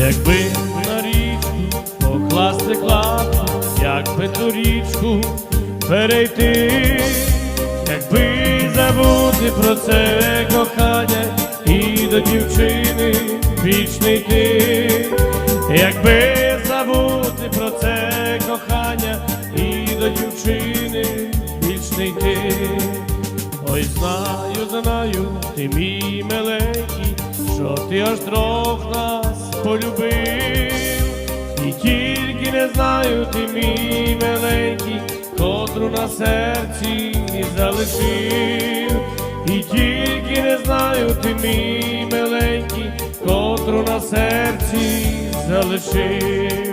Якби на річку покласти клапку, як би ту річку перейти, якби забути про це кохання і до дівчини вічний йти, якби забути про це кохання і до дівчини вічний йти. Ой, знаю, знаю, ти мій миленький, що ти аж трох нас полюбив, і тільки не знаю, ти мій миленький, котру на серці залишив, і тільки не знаю, ти мій миленький, котру на серці залишив.